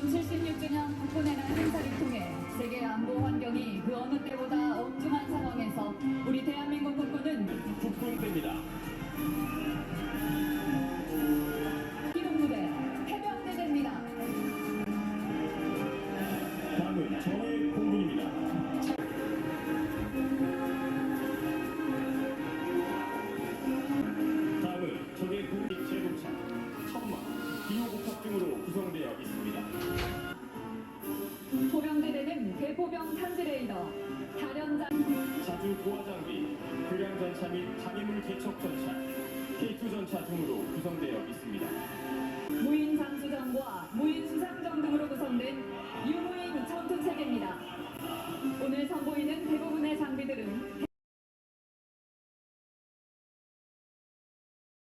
76주년 국군의 날 행사를 통해 세계 안보 환경이 그 어느 때보다 엄중한 상황에서 우리 대한 보아 장비, 교량 전차 및 장애물 개척 전차, K2 전차 등으로 구성되어 있습니다.